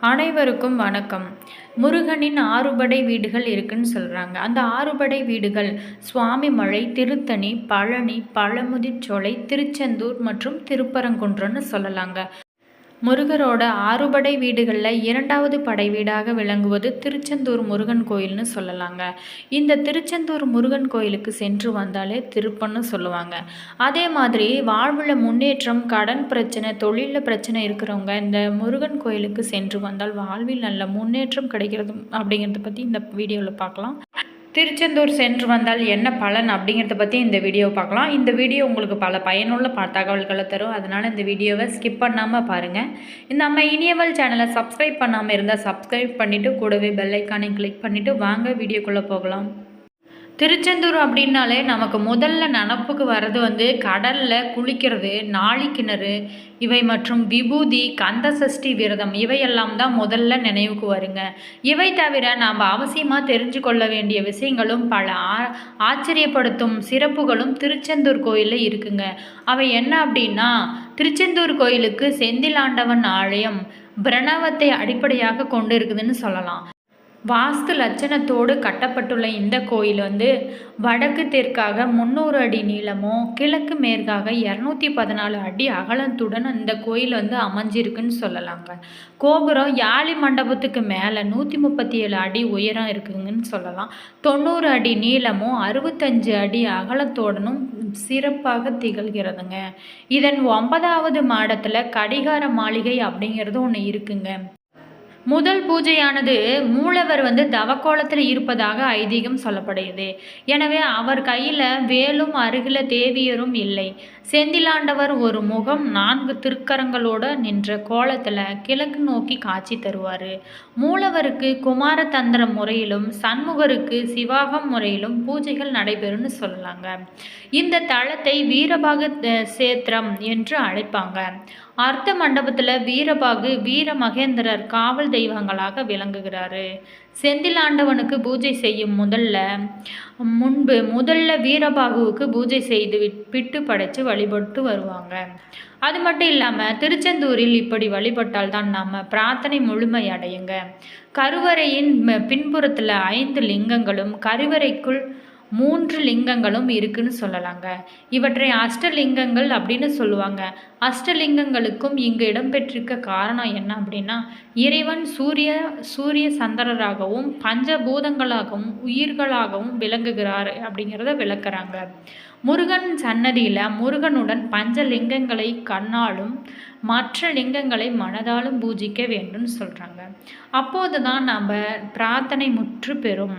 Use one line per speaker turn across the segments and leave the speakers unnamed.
அனைவருக்கும் வணக்கம். முருகனின் ஆறுபடை வீடுகள் இருக்குன்னு சொல்கிறாங்க அந்த ஆறுபடை வீடுகள் சுவாமிமலை திருத்தணி பழனி பழமுதிர்ச்சோலை திருச்செந்தூர் மற்றும் திருப்பரங்குன்றம்னு சொல்லலாங்க. முருகரோட ஆறுபடை வீடுகளில் இரண்டாவது படை வீடாக விளங்குவது திருச்செந்தூர் முருகன் கோயில்னு சொல்லலாங்க. இந்த திருச்செந்தூர் முருகன் கோயிலுக்கு சென்று வந்தாலே திருப்பன்னு சொல்லுவாங்க. அதே மாதிரி வாழ்வில் முன்னேற்றம் கடன் பிரச்சனை தொழிலில் பிரச்சனை இருக்கிறவங்க இந்த முருகன் கோயிலுக்கு சென்று வந்தால் வாழ்வில் நல்ல முன்னேற்றம் கிடைக்கிறது அப்படிங்கிறத பற்றி இந்த வீடியோவில் பார்க்கலாம். திருச்செந்தூர் சென்று வந்தால் என்ன பலன் அப்படிங்கிறத பற்றி இந்த வீடியோ பார்க்கலாம். இந்த வீடியோ உங்களுக்கு பல பயனுள்ள ப தகவல்களை தரும். அதனால் இந்த வீடியோவை ஸ்கிப் பண்ணாமல் பாருங்கள் இந்த நம்ம இனியவல் சேனலை சப்ஸ்கிரைப் பண்ணாமல் இருந்தால் சப்ஸ்கிரைப் பண்ணிவிட்டு கூடவே பெல்லைக்கானை கிளிக் பண்ணிவிட்டு வாங்க. வீடியோக்குள்ளே போகலாம். திருச்செந்தூர் அப்படின்னாலே நமக்கு முதல்ல நினப்புக்கு வர்றது வந்து கடலில் குளிக்கிறது நாழிக்கிணறு இவை மற்றும் விபூதி கந்த சஷ்டி விரதம் இவையெல்லாம் தான் முதல்ல நினைவுக்கு வருங்க. இவை தவிர நாம் அவசியமாக தெரிஞ்சு கொள்ள வேண்டிய விஷயங்களும் பல ஆ ஆச்சரியப்படுத்தும் சிறப்புகளும் திருச்செந்தூர் கோயிலில் இருக்குங்க. அவை என்ன அப்படின்னா திருச்செந்தூர் கோயிலுக்கு செந்திலாண்டவன் ஆலயம் பிரணவத்தை அடிப்படையாக கொண்டு இருக்குதுன்னு சொல்லலாம். வாஸ்து லட்சணத்தோடு கட்டப்பட்டுள்ள இந்த கோயில் வந்து வடக்கு தெற்காக முந்நூறு அடி நீளமும் கிழக்கு மேற்காக இரநூத்தி பதினாலு அடி அகலத்துடன் இந்த கோயில் வந்து அமைஞ்சிருக்குன்னு சொல்லலாங்க. கோபுரம் யாழி மண்டபத்துக்கு மேலே நூற்றி முப்பத்தி ஏழு அடி உயரம் இருக்குங்கன்னு சொல்லலாம். தொண்ணூறு அடி நீளமும் அறுபத்தஞ்சு அடி அகலத்தோடனும் சிறப்பாக திகழ்கிறதுங்க. இதன் ஒன்பதாவது மாடத்தில் கடிகார மாளிகை அப்படிங்கிறது ஒன்று இருக்குங்க. முதல் பூஜையானது மூலவர் வந்து தவக்கோலத்தில் இருப்பதாக ஐதீகம் சொல்லப்படுகிறது. எனவே அவர் கையில் வேலும் அருகில தேவியரும் இல்லை. செந்திலாண்டவர் ஒரு முகம் நான்கு திருக்கரங்களோடு நின்ற கோலத்தில் கிழக்கு நோக்கி காட்சி தருவார். மூலவருக்கு குமாரதந்திர முறையிலும் சண்முகருக்கு சிவாகம் முறையிலும் பூஜைகள் நடைபெறும்னு சொல்லலாங்க. இந்த தளத்தை வீரபாக சேத்திரம் என்று அழைப்பாங்க. அர்த்த மண்டபத்தில் வீரபாகு வீர மகேந்திரர் காவல் தெய்வங்களாக விளங்குகிறாரு. செந்திலாண்டவனுக்கு பூஜை செய்யும் முதல்ல முன்பு முதல்ல வீரபாகுவுக்கு பூஜை செய்து விட்டு படைத்து வழிபட்டு வருவாங்க. அது மட்டும் இல்லாமல் திருச்செந்தூரில் இப்படி வழிபட்டால் தான் நாம் பிரார்த்தனை முழுமை அடையுங்க. கருவறையின் பின்புறத்தில் ஐந்து லிங்கங்களும் கருவறைக்குள் மூன்று லிங்கங்களும் இருக்குன்னு சொல்லலாங்க. இவற்றை அஷ்டலிங்கங்கள் அப்படின்னு சொல்லுவாங்க. அஷ்டலிங்கங்களுக்கும் இங்கு இடம்பெற்றிருக்க காரணம் என்ன அப்படின்னா இறைவன் சூரிய சூரிய சந்திரராகவும் பஞ்சபூதங்களாகவும் உயிர்களாகவும் விளங்குகிறார் அப்படிங்கிறத விளக்குறாங்க. முருகன் சன்னதியில் முருகனுடன் பஞ்சலிங்கங்களை கண்ணாலும் மற்ற லிங்கங்களை மனதாலும் பூஜிக்க வேண்டும்னு சொல்கிறாங்க அப்போது தான் நம்ம பிரார்த்தனை முற்று பெறும்.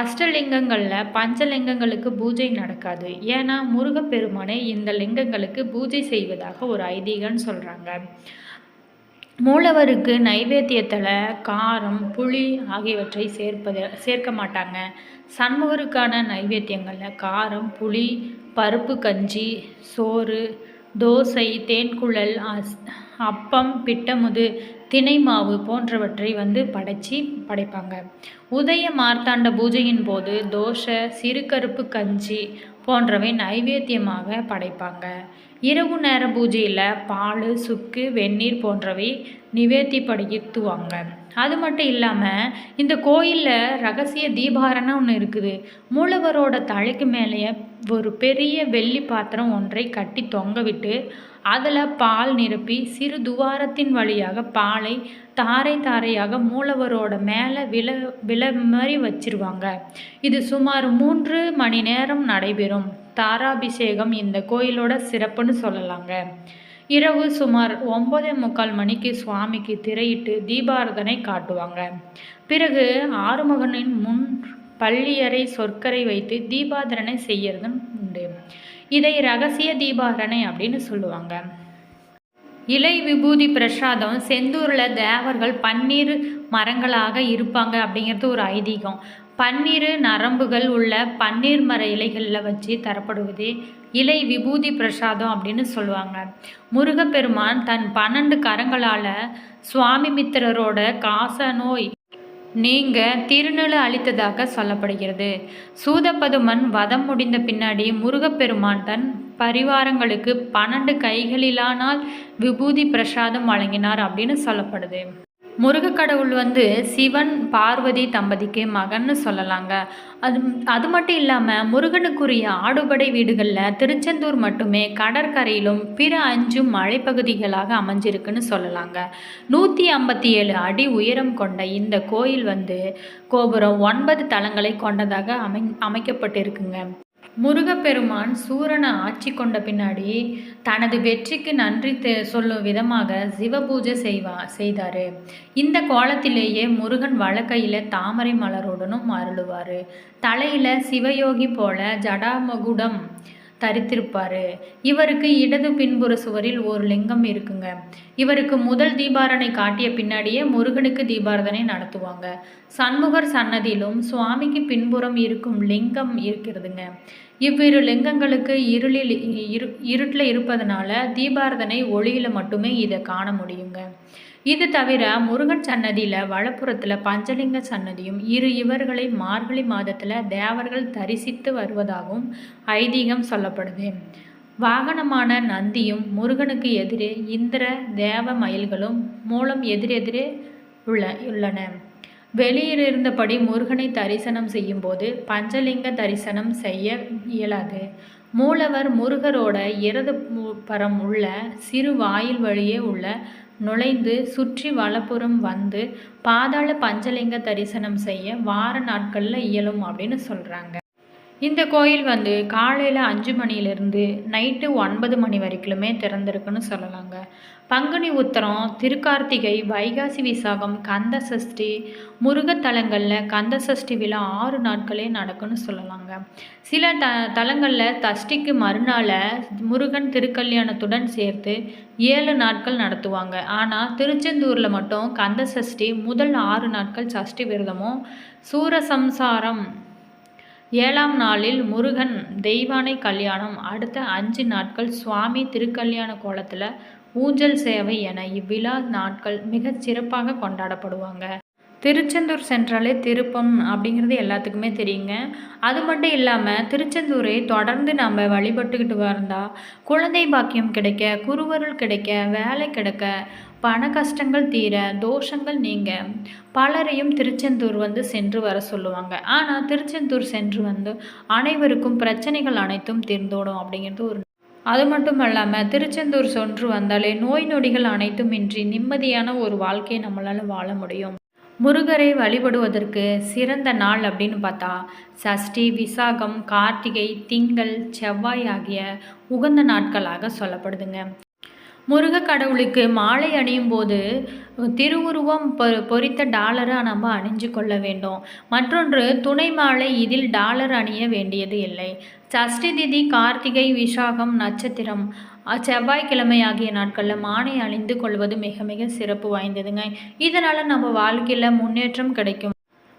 அஷ்டலிங்கங்களில் பஞ்சலிங்கங்களுக்கு பூஜை நடக்காது. ஏன்னா முருகப்பெருமானே இந்த லிங்கங்களுக்கு பூஜை செய்வதாக ஒரு ஐதீகம்னு சொல்கிறாங்க மூலவருக்கு நைவேத்தியத்தில் காரம் புளி ஆகியவற்றை சேர்ப்பது சேர்க்க மாட்டாங்க. சண்முகருக்கான நைவேத்தியங்களில் காரம் புளி பருப்பு கஞ்சி சோறு தோசை தேன்குழல் அப்பம் பிட்டமுது தினை மாவு போன்றவற்றை வந்து படைச்சி படைப்பாங்க. உதய மார்த்தாண்ட பூஜையின் போது தோசை சிறுகருப்பு கஞ்சி போன்றவை நைவேத்தியமாக படைப்பாங்க. இரவு நேர பூஜையில் பால் சுக்கு வெந்நீர் போன்றவை நிவேத்திப்படுத்துவாங்க அது மட்டும் இல்லாமல் இந்த கோயிலில் ரகசிய தீபாரணம் ஒன்று இருக்குது. மூலவரோட தலைக்கு மேலேயே ஒரு பெரிய வெள்ளி பாத்திரம் ஒன்றை கட்டி தொங்க விட்டு அதில் பால் நிரப்பி சிறு துவாரத்தின் வழியாக பாலை தாரை தாரையாக மூலவரோட மேலே வில வில மாதிரி வச்சிருவாங்க. இது சுமார் மூன்று மணி நேரம் நடைபெறும். தாராபிஷேகம் இந்த கோயிலோட சிறப்புன்னு சொல்லலாங்க. இரவு சுமார் ஒம்பதே முக்கால் மணிக்கு சுவாமிக்கு திரையிட்டு தீபாரதனை காட்டுவாங்க. பிறகு ஆறுமுகனின் முன் பள்ளியறை சொற்கரை வைத்து தீபாதரனை செய்யறதும் உண்டு. இதை ரகசிய தீபாரணை அப்படின்னு சொல்லுவாங்க. இலை விபூதி பிரசாதம் செந்தூரில் தேவர்கள் பன்னீர் மரங்களாக இருப்பாங்க அப்படிங்கிறது ஒரு ஐதீகம். பன்னிரு நரம்புகள் உள்ள பன்னீர் மர இலைகளில் வச்சு தரப்படுவதே இலை விபூதி பிரசாதம் அப்படின்னு சொல்லுவாங்க. முருகப்பெருமான் தன் பன்னெண்டு கரங்களால் சுவாமி மித்திரரோட காச நோய் நீங்க திருநிலை அளித்ததாக சொல்லப்படுகிறது. சூதபதுமன் வதம் முடிந்த பின்னாடி முருகப்பெருமான் தன் பரிவாரங்களுக்கு பன்னெண்டு கைகளிலானால் விபூதி பிரசாதம் வழங்கினார் அப்படின்னு சொல்லப்படுது. முருகக்கடவுள் வந்து சிவன் பார்வதி தம்பதிக்கு மகன்னு சொல்லலாங்க. அது அது மட்டும் இல்லாமல் முருகனுக்குரிய ஆடுபடை வீடுகளில் திருச்செந்தூர் மட்டுமே கடற்கரையிலும் பிற அஞ்சும் மலைப்பகுதிகளாக அமைஞ்சிருக்குன்னு சொல்லலாங்க. நூற்றி ஐம்பத்தி ஏழு அடி உயரம் கொண்ட இந்த கோயில் வந்து கோபுரம் ஒன்பது தளங்களை கொண்டதாக அமை அமைக்கப்பட்டிருக்குங்க. முருகப்பெருமான் சூரனை ஆட்சி கொண்ட பின்னாடி தனது வெற்றிக்கு நன்றி சொல்லும் விதமாக சிவபூஜை செய்வா செய்தார். இந்த கோலத்திலேயே முருகன் வழக்கையில் தாமரை மலருடனும் அருளுவார். தலையில் சிவயோகி போல ஜடாமகுடம் தரித்திருப்பார். இவருக்கு இடது பின்புற சுவரில் ஒரு லிங்கம் இருக்குங்க. இவருக்கு முதல் தீபாரணை காட்டிய பின்னாடியே முருகனுக்கு தீபாரதனை நடத்துவாங்க. சண்முகர் சன்னதியிலும் சுவாமிக்கு பின்புறம் இருக்கும் லிங்கம் இருக்கிறதுங்க. இவ்விரு லிங்கங்களுக்கு இருளில் இரு இருட்டில் இருப்பதனால தீபாரதனை ஒளியில் மட்டுமே இதை காண முடியுங்க. இது தவிர முருகன் சன்னதியில் வலப்புறத்தில் பஞ்சலிங்க சன்னதியும் இரு இவர்களை மார்கழி மாதத்தில் தேவர்கள் தரிசித்து வருவதாகவும் ஐதீகம் சொல்லப்படுது. வாகனமான நந்தியும் முருகனுக்கு எதிரே இந்திர தேவ மயில்களும் மூலம் எதிரெதிரே உள்ள உள்ளன. வெளியிலிருந்தபடி முருகனை தரிசனம் செய்யும்போது பஞ்சலிங்க தரிசனம் செய்ய இயலாது. மூலவர் முருகரோட இடது பரம் உள்ள சிறு வாயில் வழியே உள்ள நுழைந்து சுற்றி வலப்புறம் வந்து பாதாள பஞ்சலிங்க தரிசனம் செய்ய வார நாட்களில் இயலும் அப்படின்னு சொல்கிறாங்க இந்த கோயில் வந்து காலையில் அஞ்சு மணிலேருந்து நைட்டு ஒன்பது மணி வரைக்குமே திறந்திருக்குன்னு சொல்லலாங்க. பங்குனி உத்தரம் திருக்கார்த்திகை வைகாசி விசாகம் கந்த சஷ்டி முருகத்தலங்களில் கந்த சஷ்டி விழா ஆறு நாட்களே நடக்குன்னு சொல்லலாங்க. சில த தலங்களில் தஷ்டிக்கு மறுநாள் முருகன் திருக்கல்யாணத்துடன் சேர்த்து ஏழு நாட்கள் நடத்துவாங்க. ஆனால் திருச்செந்தூரில் மட்டும் கந்த சஷ்டி முதல் ஆறு நாட்கள் சஷ்டி விரதமும் சூரசம்சாரம் ஏழாம் நாளில் முருகன் தெய்வானை கல்யாணம். அடுத்த அஞ்சு நாட்கள் சுவாமி திருக்கல்யாண கோலத்தில் ஊஞ்சல் சேவை என இவ்விழா நாட்கள் மிகச் சிறப்பாக கொண்டாடப்படுவாங்க. திருச்செந்தூர் சென்றாலே திருப்பம் அப்படிங்கிறது எல்லாத்துக்குமே தெரியுங்க. அது மட்டும் இல்லாமல் திருச்செந்தூரை தொடர்ந்து நம்ம வழிபட்டுக்கிட்டு வந்தால் குழந்தை பாக்கியம் கிடைக்க குருவருள் கிடைக்க வேலை கிடைக்க பண கஷ்டங்கள் தீர தோஷங்கள் நீங்க பலரையும் திருச்செந்தூர் வந்து சென்று வர சொல்லுவாங்க. ஆனால் திருச்செந்தூர் சென்று வந்து அனைவருக்கும் பிரச்சனைகள் அனைத்தும் தீர்ந்தோடும் அப்படிங்கிறது ஒரு அது மட்டும் இல்லாமல் திருச்செந்தூர் சென்று வந்தாலே நோய் நொடிகள் அனைத்தும் இன்றி நிம்மதியான ஒரு வாழ்க்கையை நம்மளால் வாழ முடியும். முருகரை வழிபடுவதற்கு சிறந்த நாள் அப்படின்னு பார்த்தா சஷ்டி விசாகம் கார்த்திகை திங்கள் செவ்வாய் ஆகிய உகந்த நாட்களாக சொல்லப்படுதுங்க. முருக கடவுளுக்கு மாலை அணியும் போது திருவுருவம் பொ பொறித்த டாலரை நம்ம அணிஞ்சு கொள்ள வேண்டும். மற்றொன்று துணை மாலை இதில் டாலர் அணிய வேண்டியது இல்லை. சஷ்டி திதி கார்த்திகை விசாகம் நட்சத்திரம் செவ்வாய்க்கிழமை ஆகிய நாட்களில் மானை அணிந்து கொள்வது மிக மிக சிறப்பு வாய்ந்ததுங்க. இதனால் நம்ம வாழ்க்கையில் முன்னேற்றம் கிடைக்கும்.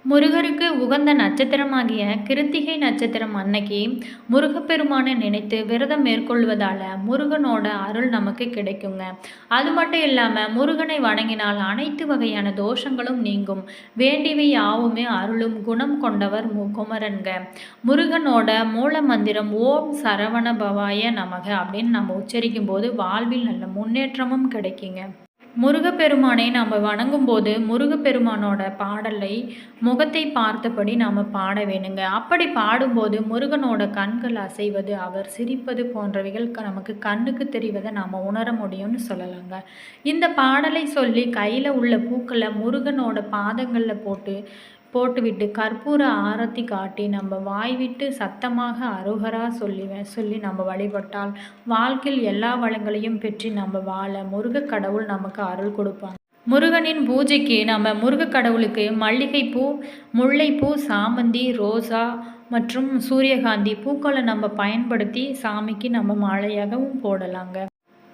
முருகருக்கு உகந்த நட்சத்திரமாகிய கிருத்திகை நட்சத்திரம் அன்னைக்கு முருகப்பெருமானை நினைத்து விரதம் மேற்கொள்வதால் முருகனோட அருள் நமக்கு கிடைக்குங்க. அது மட்டும் இல்லாமல் முருகனை வணங்கினால் அனைத்து வகையான தோஷங்களும் நீங்கும். வேண்டியவை யாவுமே அருளும் குணம் கொண்டவர் குமரன்க. முருகனோட மூல மந்திரம் ஓம் சரவண பவாய நமக அப்படின்னு நம்ம உச்சரிக்கும் போது வாழ்வில் நல்ல முன்னேற்றமும் கிடைக்குங்க. முருகப்பெருமானை நாம் வணங்கும்போது முருகப்பெருமானோட பாடலை முகத்தை பார்த்தபடி நாம் பாட வேணுங்க அப்படி பாடும்போது முருகனோட கண்கள் அசைவது அவர் சிரிப்பது போன்றவைகள் நமக்கு கண்ணுக்கு தெரிவதை நாம் உணர முடியும்னு சொல்லலாங்க. இந்த பாடலை சொல்லி கையில் உள்ள பூக்களை முருகனோட பாதங்களில் போட்டு போட்டுவிட்டு கற்பூர ஆரத்தி காட்டி நம்ம வாய் விட்டு சத்தமாக அருகரா சொல்லுவேன் சொல்லி நம்ம வழிபட்டால் வாழ்க்கையில் எல்லா வளங்களையும் பெற்று நம்ம வாழ முருக கடவுள் நமக்கு அருள் கொடுப்பாங்க முருகனின் பூஜைக்கு நம்ம முருக கடவுளுக்கு மல்லிகைப்பூ முல்லைப்பூ சாமந்தி ரோசா மற்றும் சூரியகாந்தி பூக்களை நம்ம பயன்படுத்தி சாமிக்கு நம்ம மாலையாகவும் போடலாங்க.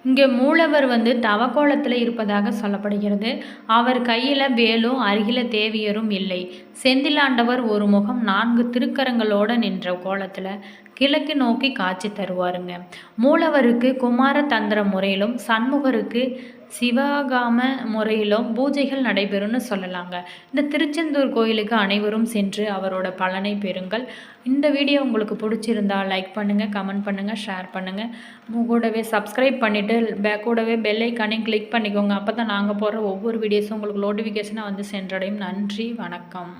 இங்கே மூலவர் வந்து தவக்கோலத்தில் இருப்பதாக சொல்லப்படுகிறது. அவர் கையில் வேலும் அருகில தேவியரும் இல்லை. செந்திலாண்டவர் ஒரு முகம் நான்கு திருக்கரங்களோடு நின்ற கோலத்தில் கிழக்கு நோக்கி காட்சி தருவாருங்க. மூலவருக்கு குமார தந்திர முறையிலும் சண்முகருக்கு சிவகாம முறையிலும் பூஜைகள் நடைபெறும்னு சொல்லலாங்க. இந்த திருச்செந்தூர் கோயிலுக்கு அனைவரும் சென்று அவரோட பலனை பெறுங்கள். இந்த வீடியோ உங்களுக்கு பிடிச்சிருந்தா லைக் பண்ணுங்கள் கமெண்ட் பண்ணுங்கள் ஷேர் பண்ணுங்கள் கூடவே சப்ஸ்கிரைப் பண்ணிவிட்டு பே கூடவே பெல்லைக்கானே கிளிக் பண்ணிக்கோங்க. அப்போ தான் நாங்கள் போடுற ஒவ்வொரு வீடியோஸும் உங்களுக்கு நோட்டிஃபிகேஷனாக வந்து சென்றடையும். நன்றி வணக்கம்.